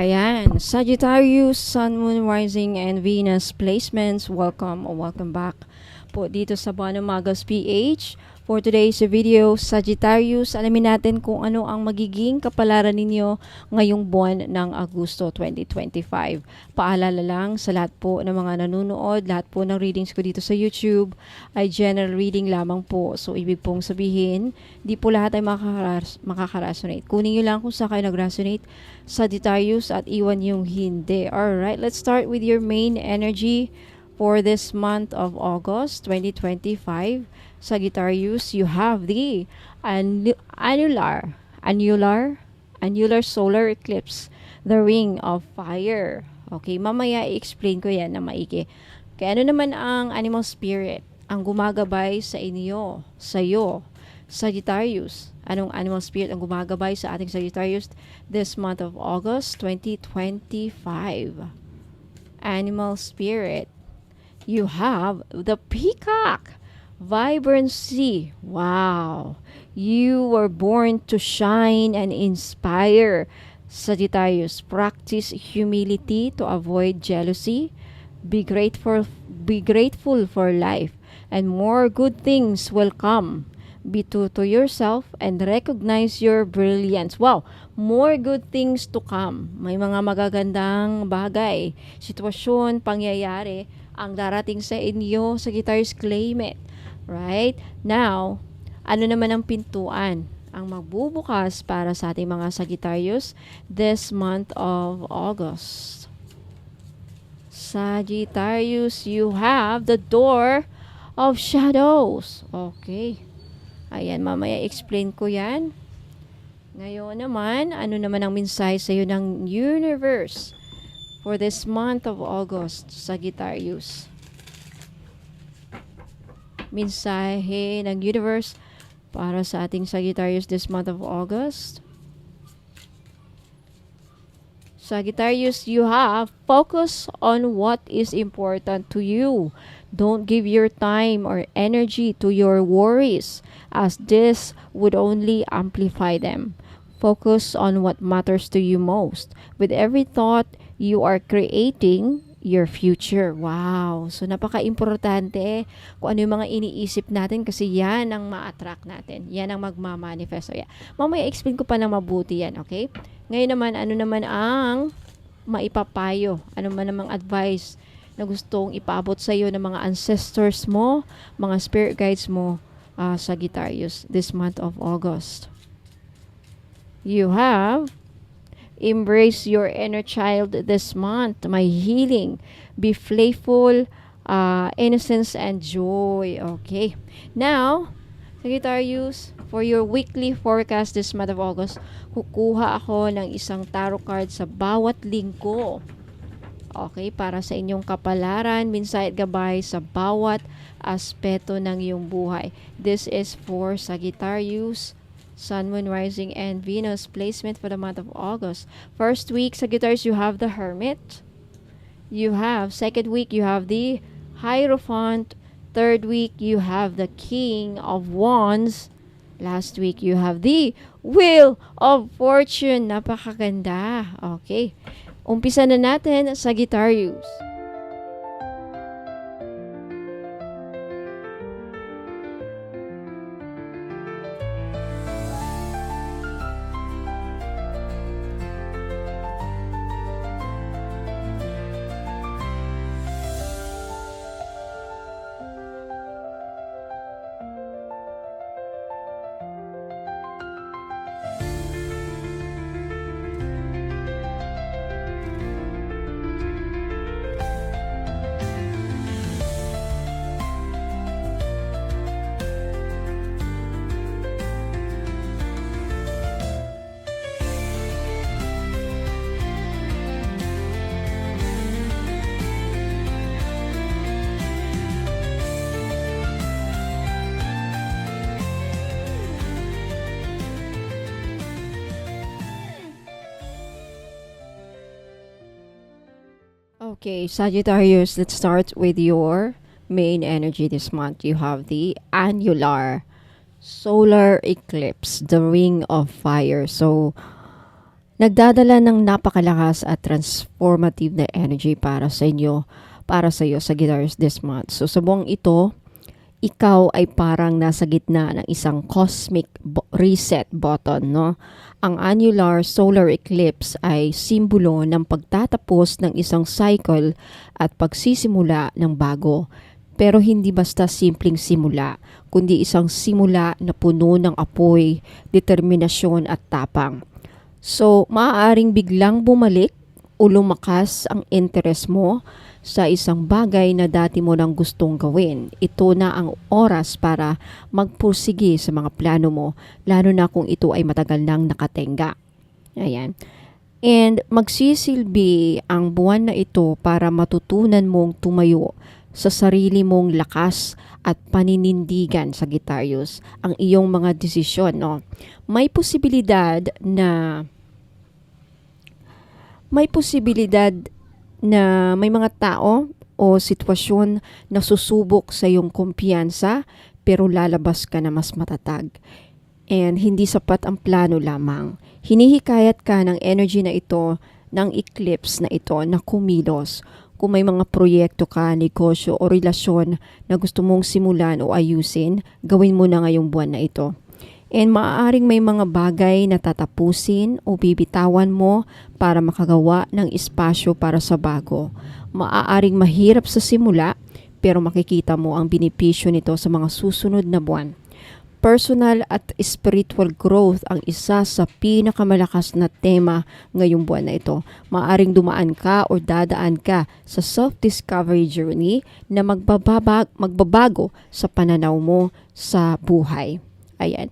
Ayan, Sagittarius, Sun, Moon, Rising, and Venus placements. Welcome or welcome back po dito sa Bono Magas PH. For today's video, Sagittarius, alamin natin kung ano ang magiging kapalaran ninyo ngayong buwan ng Agosto 2025. Paalala lang sa lahat po ng mga nanonood, lahat po ng readings ko dito sa YouTube ay general reading lamang po. So, ibig pong sabihin, di po lahat ay makakaras- makaka-resonate. Kunin nyo lang kung saan kayo nag-resonate Sagittarius at iwan yung hindi. Alright, let's start with your main energy for this month of August 2025. Sagittarius, you have the annu- annular, annular, annular solar eclipse, the ring of fire. Okay, mamaya i-explain ko yan na maigi. Kaya ano naman ang animal spirit ang gumagabay sa inyo, sa iyo, Sagittarius? Anong animal spirit ang gumagabay sa ating Sagittarius this month of August 2025? Animal spirit. You have the peacock vibrancy. Wow. You were born to shine and inspire. Sagittarius, practice humility to avoid jealousy. Be grateful, be grateful for life, and more good things will come. Be true to yourself and recognize your brilliance. Wow, more good things to come. May mga magagandang bagay, sitwasyon, pangyayari ang darating sa inyo. Sagittarius, claim it. Right? Now, ano naman ang pintuan ang magbubukas para sa ating mga Sagittarius this month of August? Sagittarius, you have the door of shadows. Okay. Ayan, mamaya explain ko yan. Ngayon naman, ano naman ang mensahe sa iyo ng universe for this month of August, Sagittarius? Mensahe ng universe para sa ating Sagittarius this month of August. Sagittarius, you have focus on what is important to you. Don't give your time or energy to your worries, as this would only amplify them. Focus on what matters to you most. With every thought you are creating, your future. Wow! So, napaka-importante kung ano yung mga iniisip natin kasi yan ang ma-attract natin. Yan ang magmamanifesto. Yeah. Mamaya explain ko pa ng mabuti yan, okay? Ngayon naman, ano naman ang maipapayo? Ano man namang advice na gustong ipaabot sa iyo ng mga ancestors mo, mga spirit guides mo uh, Sagittarius this month of August. You have Embrace your inner child this month. My healing. Be playful, uh, innocence, and joy. Okay. Now, Sagittarius, for your weekly forecast this month of August, kukuha ako ng isang tarot card sa bawat linggo. Okay, para sa inyong kapalaran, minsay at gabay sa bawat aspeto ng iyong buhay. This is for Sagittarius, Sun, Moon, Rising, and Venus placement for the month of August. First week, Sagittarius, you have the Hermit. You have, second week, you have the Hierophant. Third week, you have the King of Wands. Last week, you have the Wheel of Fortune. Napakaganda. Okay. Umpisa na natin, Sagittarius. Okay, Sagittarius, let's start with your main energy this month. You have the annular solar eclipse, the ring of fire. So, nagdadala ng napakalakas at transformative na energy para sa inyo, para sa iyo sa Guitars this month. So sa buong ito, ikaw ay parang nasa gitna ng isang cosmic reset button, no? Ang annular solar eclipse ay simbolo ng pagtatapos ng isang cycle at pagsisimula ng bago. Pero hindi basta simpleng simula, kundi isang simula na puno ng apoy, determinasyon at tapang. So, maaaring biglang bumalik o lumakas ang interest mo sa isang bagay na dati mo nang gustong gawin. Ito na ang oras para magpursige sa mga plano mo, lalo na kung ito ay matagal nang nakatenga. Ayan. And magsisilbi ang buwan na ito para matutunan mong tumayo sa sarili mong lakas at paninindigan sa Gitarius ang iyong mga desisyon. No? May posibilidad na may posibilidad na may mga tao o sitwasyon na susubok sa iyong kumpiyansa pero lalabas ka na mas matatag. And hindi sapat ang plano lamang. Hinihikayat ka ng energy na ito, ng eclipse na ito na kumilos. Kung may mga proyekto ka, negosyo o relasyon na gusto mong simulan o ayusin, gawin mo na ngayong buwan na ito. And maaaring may mga bagay na tatapusin o bibitawan mo para makagawa ng espasyo para sa bago. Maaaring mahirap sa simula pero makikita mo ang benepisyo nito sa mga susunod na buwan. Personal at spiritual growth ang isa sa pinakamalakas na tema ngayong buwan na ito. Maaring dumaan ka o dadaan ka sa self-discovery journey na magbababag, magbabago sa pananaw mo sa buhay. Ayan.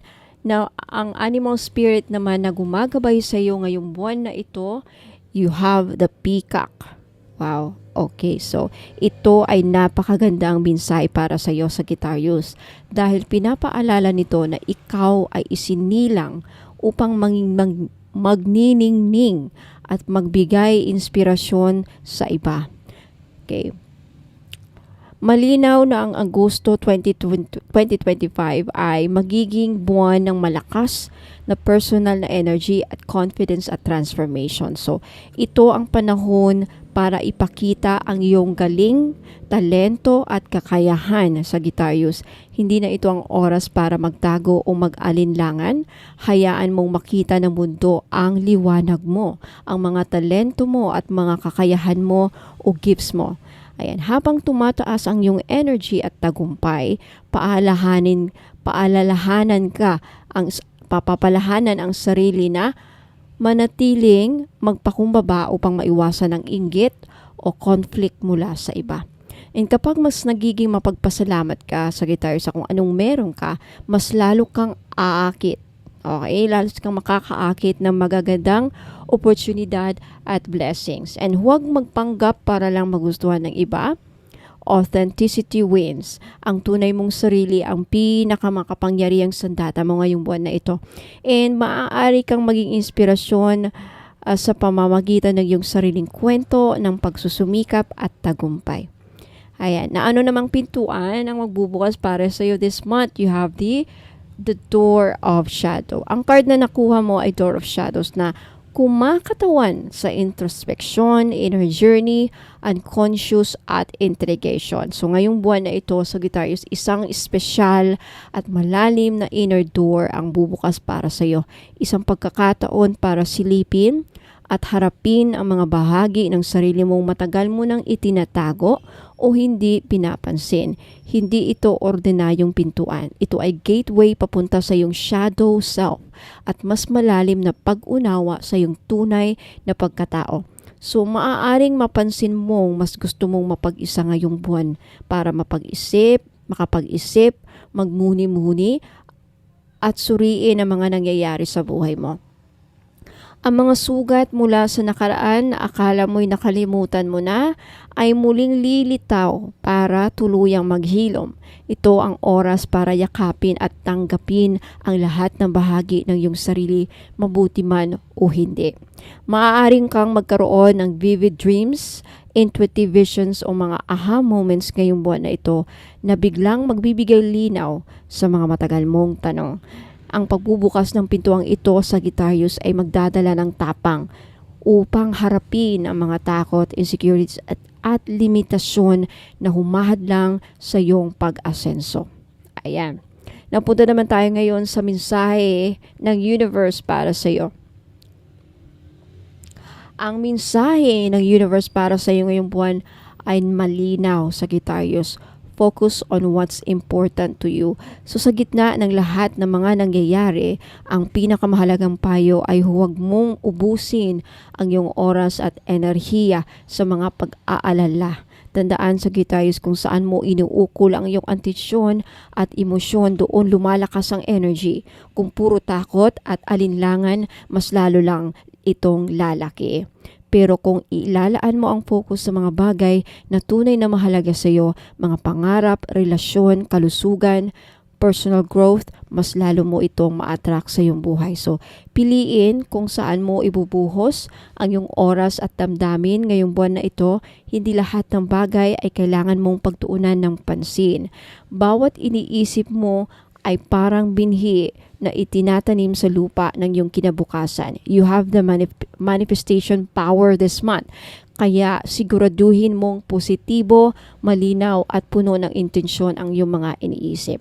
Now, ang animal spirit naman na gumagabay sa iyo ngayong buwan na ito, you have the peacock. Wow. Okay, so ito ay napakagandang mensahe para sa iyo sa Gitarius dahil pinapaalala nito na ikaw ay isinilang upang maging mag, magniningning at magbigay inspirasyon sa iba. Okay. Malinaw na ang Agosto 2020 2025 ay magiging buwan ng malakas na personal na energy at confidence at transformation. So, ito ang panahon para ipakita ang iyong galing, talento at kakayahan sa Gitarius. Hindi na ito ang oras para magtago o mag-alinlangan. Hayaan mong makita ng mundo ang liwanag mo, ang mga talento mo at mga kakayahan mo o gifts mo. Ayan, habang tumataas ang iyong energy at tagumpay, paalahanin, paalalahanan ka ang papapalahanan ang sarili na manatiling magpakumbaba upang maiwasan ang inggit o conflict mula sa iba. And kapag mas nagiging mapagpasalamat ka sa guitar sa kung anong meron ka, mas lalo kang aakit. Okay? Lalo kang makakaakit ng magagandang oportunidad at blessings. And huwag magpanggap para lang magustuhan ng iba. Authenticity wins. Ang tunay mong sarili ang pinakamakapangyarihang sandata mo ngayong buwan na ito. And maaari kang maging inspirasyon uh, sa pamamagitan ng iyong sariling kwento ng pagsusumikap at tagumpay. Ayan, na ano namang pintuan ang magbubukas para sa iyo this month? You have the the Door of Shadow. Ang card na nakuha mo ay Door of Shadows na kumakatawan sa introspection, inner journey, unconscious at integration. So ngayong buwan na ito sa Guitarius, isang espesyal at malalim na inner door ang bubukas para sa iyo. Isang pagkakataon para silipin at harapin ang mga bahagi ng sarili mong matagal mo nang itinatago o hindi pinapansin. Hindi ito ordinaryong pintuan. Ito ay gateway papunta sa iyong shadow self at mas malalim na pag-unawa sa iyong tunay na pagkatao. So maaaring mapansin mong mas gusto mong mapag-isa ngayong buwan para mapag-isip, makapag-isip, magmuni-muni at suriin ang mga nangyayari sa buhay mo. Ang mga sugat mula sa nakaraan na akala mo'y nakalimutan mo na ay muling lilitaw para tuluyang maghilom. Ito ang oras para yakapin at tanggapin ang lahat ng bahagi ng iyong sarili, mabuti man o hindi. Maaaring kang magkaroon ng vivid dreams, intuitive visions o mga aha moments ngayong buwan na ito na biglang magbibigay linaw sa mga matagal mong tanong. Ang pagbubukas ng pintuang ito sa Sagittarius ay magdadala ng tapang upang harapin ang mga takot, insecurities at, at limitasyon na humahadlang sa iyong pag-asenso. Ayan. Napunta naman tayo ngayon sa mensahe ng universe para sa iyo. Ang mensahe ng universe para sa iyo ngayong buwan ay malinaw, Sagittarius. Focus on what's important to you. So sa gitna ng lahat ng mga nangyayari, ang pinakamahalagang payo ay huwag mong ubusin ang iyong oras at enerhiya sa mga pag-aalala. Tandaan sa Sagittarius kung saan mo inuukol ang iyong antisyon at emosyon, doon lumalakas ang energy. Kung puro takot at alinlangan, mas lalo lang itong lalaki. Pero kung ilalaan mo ang focus sa mga bagay na tunay na mahalaga sa iyo, mga pangarap, relasyon, kalusugan, personal growth, mas lalo mo itong ma-attract sa iyong buhay. So, piliin kung saan mo ibubuhos ang iyong oras at damdamin ngayong buwan na ito. Hindi lahat ng bagay ay kailangan mong pagtuunan ng pansin. Bawat iniisip mo ay parang binhi na itinatanim sa lupa ng iyong kinabukasan. You have the manif- manifestation power this month. Kaya siguraduhin mong positibo, malinaw at puno ng intensyon ang iyong mga iniisip.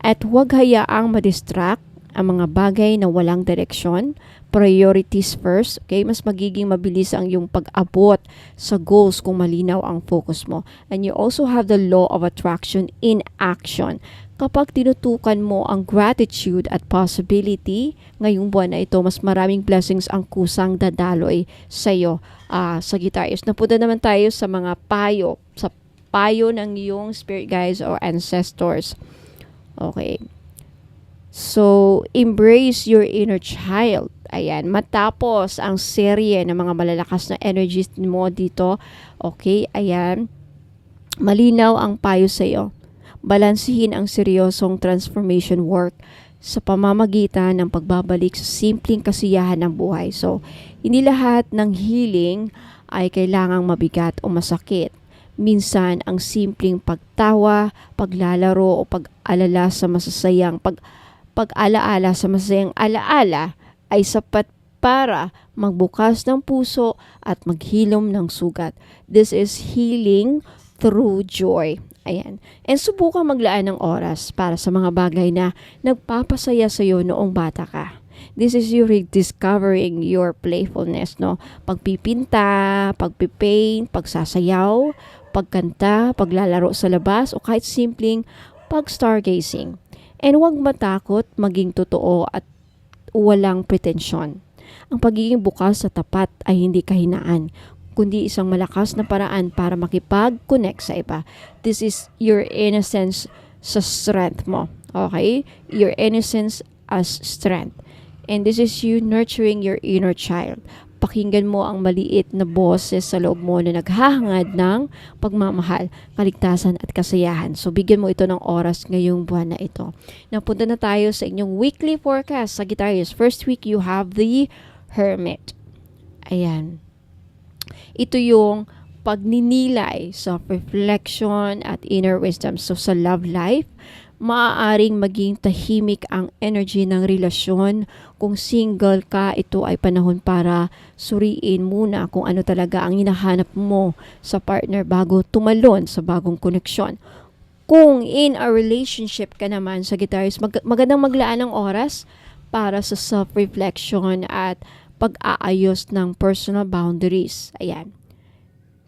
At huwag hayaang madistract ang mga bagay na walang direksyon, priorities first, okay? Mas magiging mabilis ang iyong pag-abot sa goals kung malinaw ang focus mo. And you also have the law of attraction in action kapag tinutukan mo ang gratitude at possibility ngayong buwan na ito, mas maraming blessings ang kusang dadaloy sa iyo uh, sa Sagittarius. Napunta naman tayo sa mga payo, sa payo ng iyong spirit guides or ancestors. Okay. So, embrace your inner child. Ayan, matapos ang serye ng mga malalakas na energies mo dito, okay, ayan, malinaw ang payo sa iyo balansihin ang seryosong transformation work sa pamamagitan ng pagbabalik sa simpleng kasiyahan ng buhay. So, hindi lahat ng healing ay kailangang mabigat o masakit. Minsan, ang simpleng pagtawa, paglalaro o pag-alala sa masasayang pag pag-alaala sa masasayang alaala ay sapat para magbukas ng puso at maghilom ng sugat. This is healing through joy. Ayan. And subukan maglaan ng oras para sa mga bagay na nagpapasaya sa iyo noong bata ka. This is you rediscovering your playfulness, no? Pagpipinta, pagpipaint, pagsasayaw, pagkanta, paglalaro sa labas, o kahit simpleng pag-stargazing. And huwag matakot maging totoo at walang pretensyon. Ang pagiging bukas sa tapat ay hindi kahinaan, kundi isang malakas na paraan para makipag-connect sa iba. This is your innocence sa strength mo. Okay? Your innocence as strength. And this is you nurturing your inner child. Pakinggan mo ang maliit na boses sa loob mo na naghahangad ng pagmamahal, kaligtasan at kasayahan. So, bigyan mo ito ng oras ngayong buwan na ito. Napunta na tayo sa inyong weekly forecast. Sagittarius, first week you have the Hermit. Ayan. Ito yung pagninilay sa reflection at inner wisdom. So sa love life, maaaring maging tahimik ang energy ng relasyon. Kung single ka, ito ay panahon para suriin muna kung ano talaga ang hinahanap mo sa partner bago tumalon sa bagong koneksyon. Kung in a relationship ka naman sa guitarist, mag- magandang maglaan ng oras para sa self-reflection at pag-aayos ng personal boundaries. Ayan.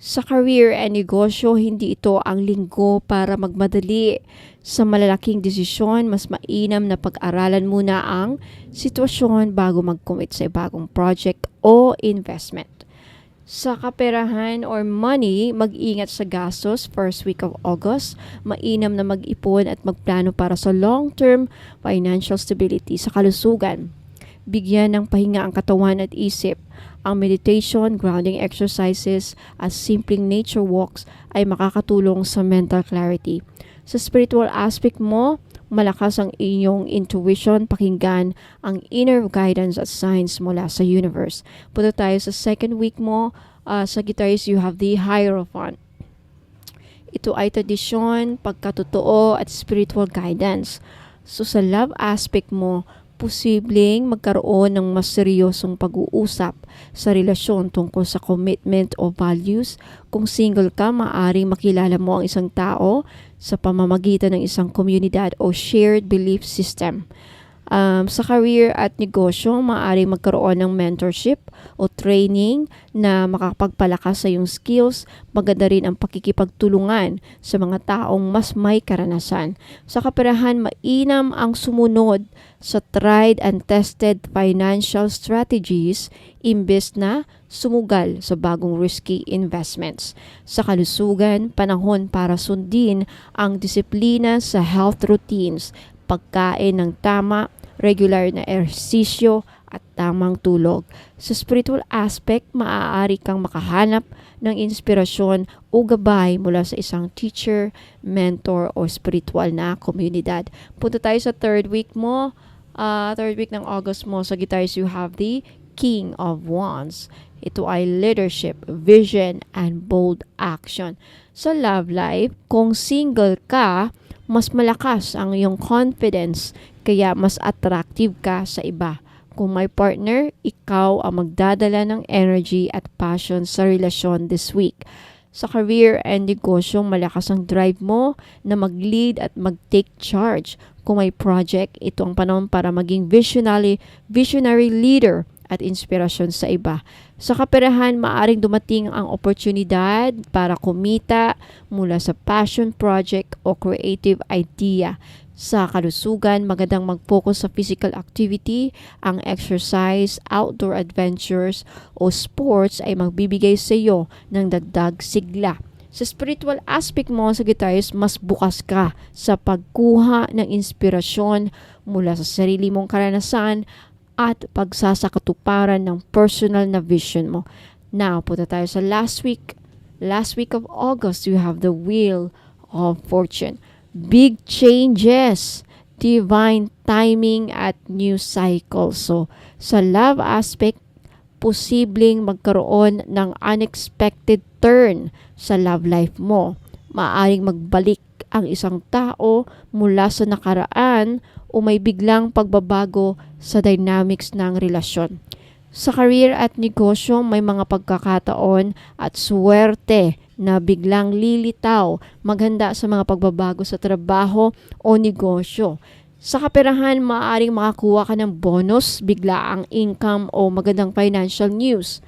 Sa career and negosyo, hindi ito ang linggo para magmadali sa malalaking desisyon. Mas mainam na pag-aralan muna ang sitwasyon bago mag-commit sa bagong project o investment. Sa kaperahan or money, mag-ingat sa gastos first week of August. Mainam na mag-ipon at magplano para sa long-term financial stability sa kalusugan bigyan ng pahinga ang katawan at isip. Ang meditation, grounding exercises, at simpleng nature walks ay makakatulong sa mental clarity. Sa spiritual aspect mo, malakas ang inyong intuition, pakinggan ang inner guidance at signs mula sa universe. Punta tayo sa second week mo, uh, sa guitarist you have the Hierophant. Ito ay tradisyon, pagkatotoo at spiritual guidance So sa love aspect mo, posibleng magkaroon ng mas seryosong pag-uusap sa relasyon tungkol sa commitment o values. Kung single ka, maaaring makilala mo ang isang tao sa pamamagitan ng isang komunidad o shared belief system. Um, sa career at negosyo, maaaring magkaroon ng mentorship o training na makapagpalakas sa iyong skills. Maganda rin ang pakikipagtulungan sa mga taong mas may karanasan. Sa kaperahan, mainam ang sumunod sa tried and tested financial strategies imbes na sumugal sa bagong risky investments. Sa kalusugan, panahon para sundin ang disiplina sa health routines, pagkain ng tama, regular na ehersisyo at tamang tulog. Sa spiritual aspect, maaari kang makahanap ng inspirasyon o gabay mula sa isang teacher, mentor o spiritual na komunidad. Punta tayo sa third week mo. Uh, third week ng August mo sa guitars you have the King of Wands. Ito ay leadership, vision, and bold action. Sa love life, kung single ka, mas malakas ang iyong confidence kaya mas attractive ka sa iba. Kung may partner, ikaw ang magdadala ng energy at passion sa relasyon this week. Sa career and negosyo, malakas ang drive mo na mag-lead at mag-take charge. Kung may project, ito ang panahon para maging visionary, visionary leader at inspirasyon sa iba. Sa kaperahan, maaring dumating ang oportunidad para kumita mula sa passion project o creative idea. Sa kalusugan, magandang mag-focus sa physical activity, ang exercise, outdoor adventures o sports ay magbibigay sa iyo ng dagdag sigla. Sa spiritual aspect mo sa guitarist, mas bukas ka sa pagkuha ng inspirasyon mula sa sarili mong karanasan at pagsasakatuparan ng personal na vision mo. Now, punta tayo sa last week. Last week of August, you have the Wheel of Fortune big changes, divine timing at new cycle. So, sa love aspect, posibleng magkaroon ng unexpected turn sa love life mo. Maaring magbalik ang isang tao mula sa nakaraan o may biglang pagbabago sa dynamics ng relasyon. Sa career at negosyo, may mga pagkakataon at swerte na biglang lilitaw, maghanda sa mga pagbabago sa trabaho o negosyo. Sa kaperahan, maaaring makakuha ka ng bonus, biglaang income o magandang financial news.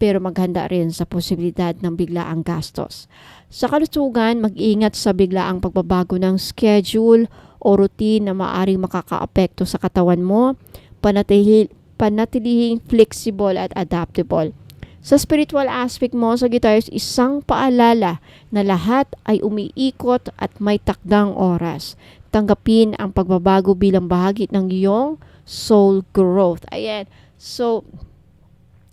Pero maghanda rin sa posibilidad ng biglaang gastos. Sa kalusugan, mag-ingat sa biglaang pagbabago ng schedule o routine na maaaring makakaapekto sa katawan mo. Panatili, panatilihing flexible at adaptable. Sa spiritual aspect mo sa guitars, isang paalala na lahat ay umiikot at may takdang oras. Tanggapin ang pagbabago bilang bahagi ng iyong soul growth. Ayan. So,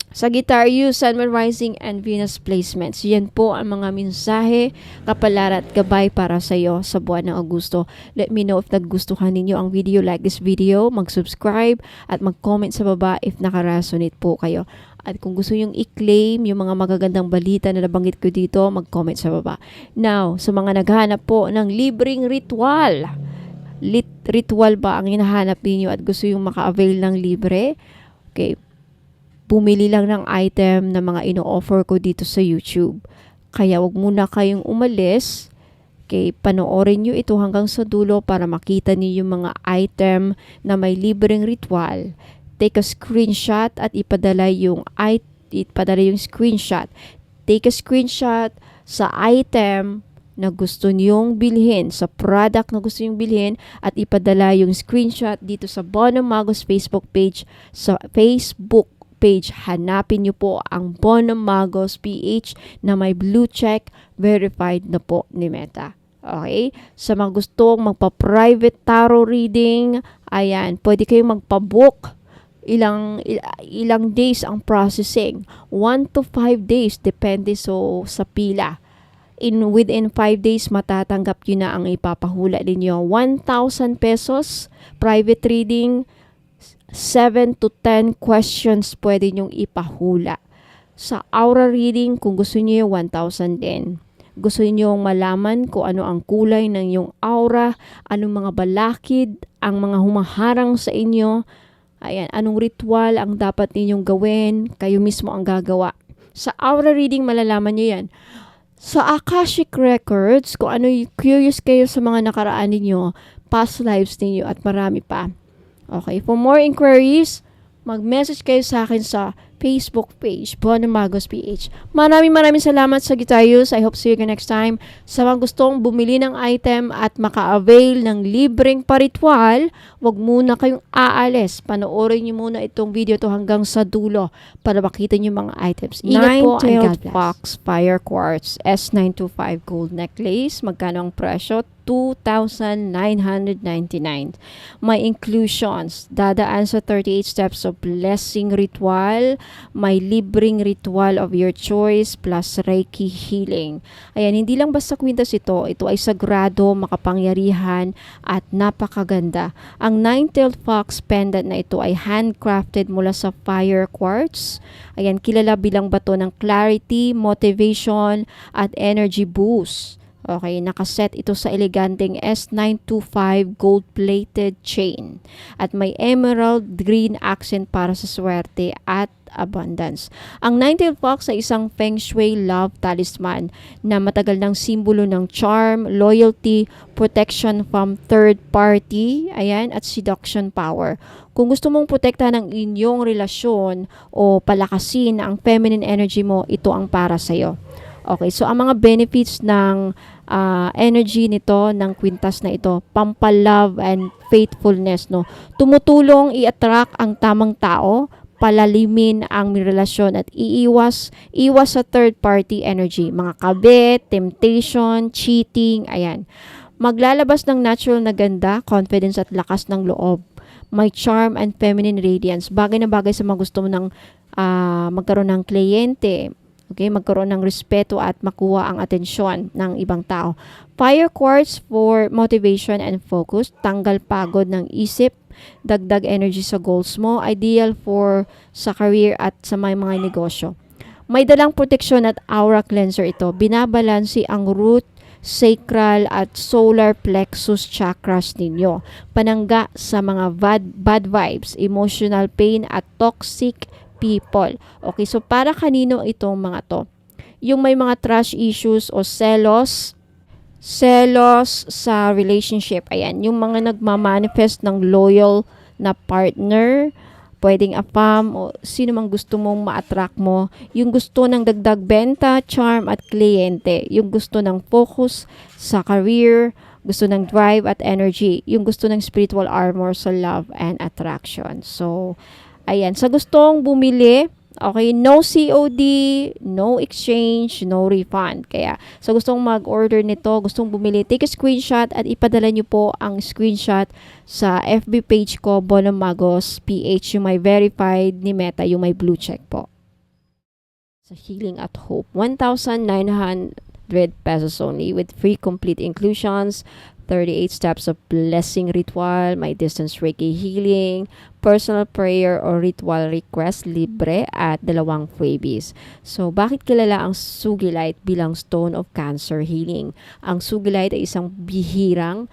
Sagittarius, Sun, Moon Rising, and Venus placements. Yan po ang mga mensahe, kapalaran at gabay para sa iyo sa buwan ng Agosto. Let me know if nagustuhan ninyo ang video. Like this video, mag-subscribe at mag-comment sa baba if nakaresonate po kayo. At kung gusto yung i-claim yung mga magagandang balita na nabanggit ko dito, mag-comment sa baba. Now, sa mga naghahanap po ng libreng ritual, lit ritual ba ang hinahanap ninyo at gusto yung maka-avail ng libre? Okay, bumili lang ng item na mga ino-offer ko dito sa YouTube. Kaya wag muna kayong umalis. Okay, panoorin nyo ito hanggang sa dulo para makita niyo yung mga item na may libreng ritual. Take a screenshot at ipadala yung ipadala yung screenshot. Take a screenshot sa item na gusto niyong bilhin, sa product na gusto niyong bilhin at ipadala yung screenshot dito sa Bono Magos Facebook page sa Facebook page, hanapin niyo po ang Magos PH na may blue check verified na po ni Meta. Okay? Sa mga gustong magpa-private tarot reading, ayan, pwede kayong magpa-book ilang ilang days ang processing 1 to 5 days depende so sa pila in within 5 days matatanggap niyo na ang ipapahula ninyo 1,000 pesos private reading 7 to 10 questions pwede nyong ipahula. Sa aura reading, kung gusto niyo 1,000 din. gusto ninyong malaman kung ano ang kulay ng iyong aura, anong mga balakid, ang mga humaharang sa inyo, ayan, anong ritual ang dapat ninyong gawin, kayo mismo ang gagawa. Sa aura reading, malalaman nyo yan. Sa Akashic Records, kung ano curious kayo sa mga nakaraan ninyo, past lives ninyo at marami pa. Okay, for more inquiries, mag-message kayo sa akin sa Facebook page, Bono Magos PH. Maraming maraming salamat sa Gitarius. I hope see you again next time. Sa mga gustong bumili ng item at maka-avail ng libreng paritwal, wag muna kayong aalis. Panoorin niyo muna itong video to hanggang sa dulo para makita niyo mga items. Ingat po and God Nine-tailed bless. Fox Fire Quartz S925 Gold Necklace. Magkano ang presyo? 2,999. May inclusions. Dadaan sa 38 steps of blessing ritual. May libreng ritual of your choice plus Reiki healing. Ayan, hindi lang basta kwintas ito. Ito ay sagrado, makapangyarihan at napakaganda. Ang nine-tailed fox pendant na ito ay handcrafted mula sa fire quartz. Ayan, kilala bilang bato ng clarity, motivation at energy boost. Okay, nakaset ito sa eleganteng S925 gold-plated chain. At may emerald green accent para sa swerte at abundance. Ang nine-tailed fox ay isang feng shui love talisman na matagal ng simbolo ng charm, loyalty, protection from third party, ayan, at seduction power. Kung gusto mong protektahan ang inyong relasyon o palakasin ang feminine energy mo, ito ang para sa'yo. Okay, so ang mga benefits ng ah, energy nito, ng kwintas na ito, pampalove and faithfulness, no? Tumutulong i-attract ang tamang tao, palalimin ang relasyon at iiwas iwas sa third party energy, mga kabit, temptation, cheating, ayan. Maglalabas ng natural na ganda, confidence at lakas ng loob. May charm and feminine radiance. Bagay na bagay sa mga gusto mo ng ah, magkaroon ng kliyente, Okay, magkaroon ng respeto at makuha ang atensyon ng ibang tao. Fire quartz for motivation and focus, tanggal pagod ng isip, dagdag energy sa goals mo, ideal for sa career at sa may mga negosyo. May dalang proteksyon at aura cleanser ito. Binabalansi ang root, sacral at solar plexus chakras ninyo. Panangga sa mga bad, bad vibes, emotional pain at toxic people. Okay, so para kanino itong mga to? Yung may mga trash issues o selos, selos sa relationship. Ayan, yung mga nagmamanifest ng loyal na partner, pwedeng afam o sino mang gusto mong ma-attract mo. Yung gusto ng dagdag benta, charm at kliyente. Yung gusto ng focus sa career, gusto ng drive at energy. Yung gusto ng spiritual armor sa love and attraction. So, ayan. Sa gustong bumili, okay, no COD, no exchange, no refund. Kaya, sa gustong mag-order nito, gustong bumili, take a screenshot at ipadala nyo po ang screenshot sa FB page ko, Bonamagos PH, yung may verified ni Meta, yung may blue check po. Sa Healing at Hope, 1,900 pesos only with free complete inclusions, 38 steps of blessing ritual, may distance Reiki healing, personal prayer or ritual request libre at dalawang freebies. So, bakit kilala ang Sugilite bilang stone of cancer healing? Ang Sugilite ay isang bihirang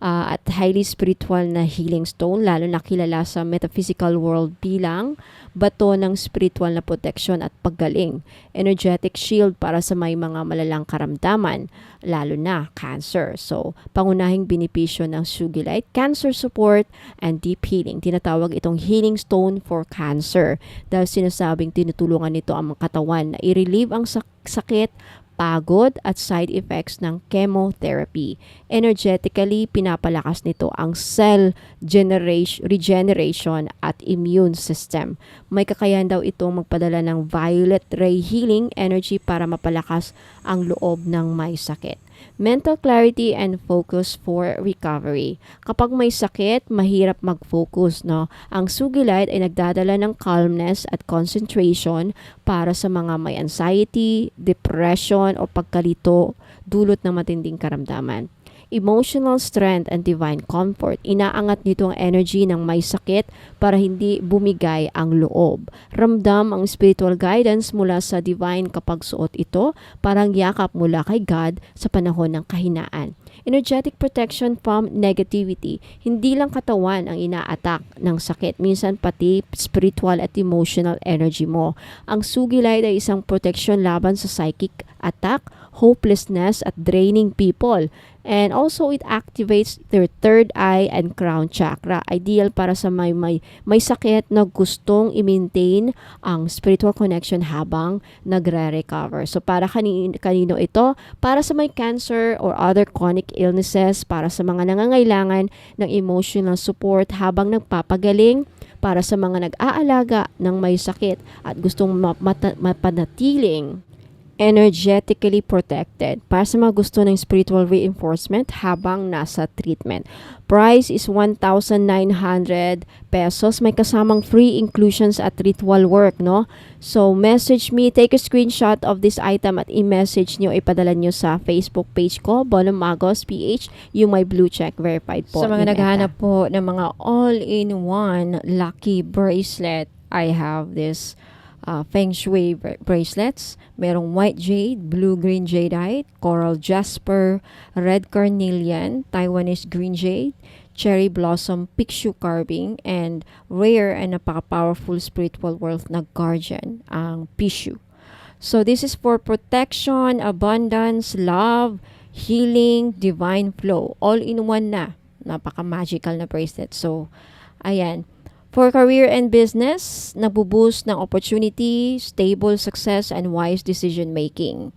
ah, at highly spiritual na healing stone, lalo na kilala sa metaphysical world bilang bato ng spiritual na protection at paggaling. Energetic shield para sa may mga malalang karamdaman, lalo na cancer. So, pangunahing benepisyo ng Sugilite, cancer support and deep healing. Tinatawag itong healing stone for cancer dahil sinasabing tinutulungan nito ang katawan na i-relieve ang sak- sakit, pagod at side effects ng chemotherapy. Energetically, pinapalakas nito ang cell generation, regeneration at immune system. May kakayahan daw itong magpadala ng violet ray healing energy para mapalakas ang loob ng may sakit. Mental clarity and focus for recovery. Kapag may sakit, mahirap mag-focus, no? Ang Sugilite ay nagdadala ng calmness at concentration para sa mga may anxiety, depression o pagkalito dulot ng matinding karamdaman. Emotional strength and divine comfort. Inaangat nito ang energy ng may sakit para hindi bumigay ang loob. Ramdam ang spiritual guidance mula sa divine kapag suot ito, parang yakap mula kay God sa panahon ng kahinaan. Energetic protection from negativity. Hindi lang katawan ang ina-attack ng sakit, minsan pati spiritual at emotional energy mo. Ang sugilay ay isang protection laban sa psychic attack, hopelessness at draining people. And also it activates their third eye and crown chakra. Ideal para sa may may, may sakit na gustong i-maintain ang spiritual connection habang nagre-recover. So para kanino, kanino ito? Para sa may cancer or other chronic illnesses, para sa mga nangangailangan ng emotional support habang nagpapagaling, para sa mga nag-aalaga ng may sakit at gustong map- mapanatiling energetically protected para sa mga gusto ng spiritual reinforcement habang nasa treatment. Price is 1,900 pesos. May kasamang free inclusions at ritual work, no? So, message me, take a screenshot of this item at i-message nyo, ipadala nyo sa Facebook page ko, Bonum Magos PH, yung may blue check verified po. Sa mga naghahanap po ng mga all-in-one lucky bracelet, I have this uh, Feng Shui bra- bracelets. Merong white jade, blue-green jadeite, coral jasper, red carnelian, Taiwanese green jade, cherry blossom pixie carving, and rare and napaka-powerful spiritual wealth na guardian, ang pishu. So this is for protection, abundance, love, healing, divine flow. All in one na. Napaka-magical na bracelet. So, ayan. For career and business, nagbo-boost ng opportunity, stable success, and wise decision making.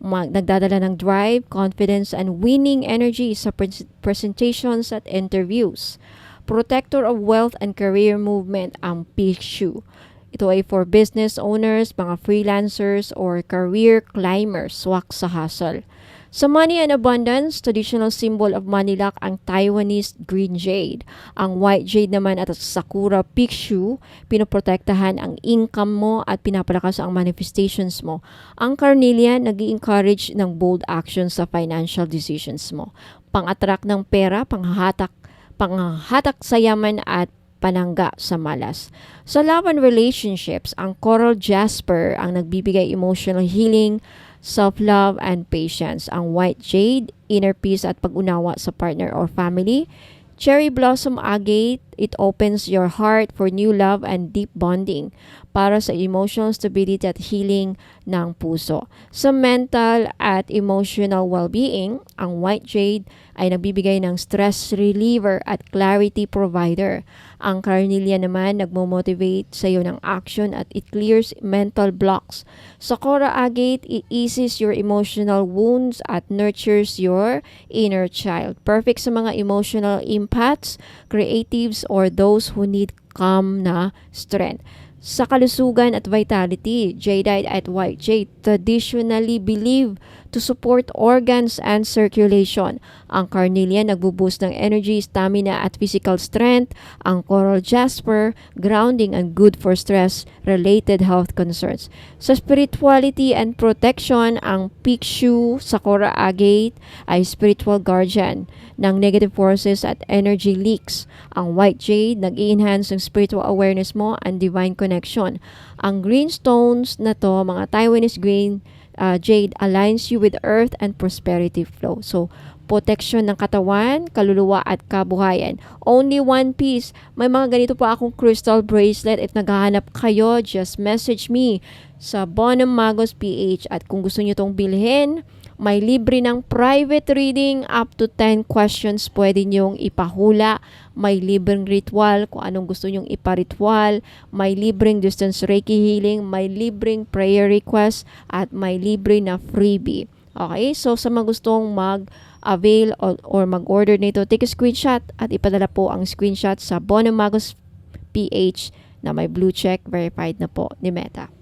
Mag, nagdadala ng drive, confidence, and winning energy sa pres- presentations at interviews. Protector of wealth and career movement ang Pishu. Ito ay for business owners, mga freelancers, or career climbers, swak sa hustle. Sa money and abundance, traditional symbol of luck ang Taiwanese green jade. Ang white jade naman at sakura pixu, pinoprotektahan ang income mo at pinapalakas ang manifestations mo. Ang carnelian, nag encourage ng bold actions sa financial decisions mo. Pang-attract ng pera, panghahatak, panghahatak sa yaman at panangga sa malas. Sa love and relationships, ang coral jasper ang nagbibigay emotional healing, self-love, and patience. Ang white jade, inner peace at pag-unawa sa partner or family. Cherry blossom agate, it opens your heart for new love and deep bonding para sa emotional stability at healing ng puso. Sa mental at emotional well-being, ang white jade ay nagbibigay ng stress reliever at clarity provider. Ang carnelian naman nagmo-motivate sa iyo ng action at it clears mental blocks. Sa Cora agate, it eases your emotional wounds at nurtures your inner child. Perfect sa mga emotional empaths, creatives, or those who need calm na strength. Sa kalusugan at vitality, jadeite at white jade traditionally believe to support organs and circulation. Ang carnelian nagbuboost ng energy, stamina at physical strength. Ang coral jasper, grounding and good for stress-related health concerns. Sa spirituality and protection, ang pixu, sakura agate ay spiritual guardian ng negative forces at energy leaks. Ang white jade nag-i-enhance ng spiritual awareness mo and divine connection. Ang green stones na to, mga Taiwanese green uh, jade aligns you with earth and prosperity flow. So, protection ng katawan, kaluluwa at kabuhayan. Only one piece. May mga ganito pa akong crystal bracelet. If naghahanap kayo, just message me sa Magos PH. At kung gusto nyo itong bilhin, may libre ng private reading up to 10 questions pwede nyong ipahula. May libreng ritual kung anong gusto nyong iparitwal. May libreng distance Reiki healing. May libreng prayer request. At may libre na freebie. Okay? So, sa mga gustong mag-avail or, or mag-order nito, take a screenshot at ipadala po ang screenshot sa Bonamagos PH na may blue check verified na po ni Meta.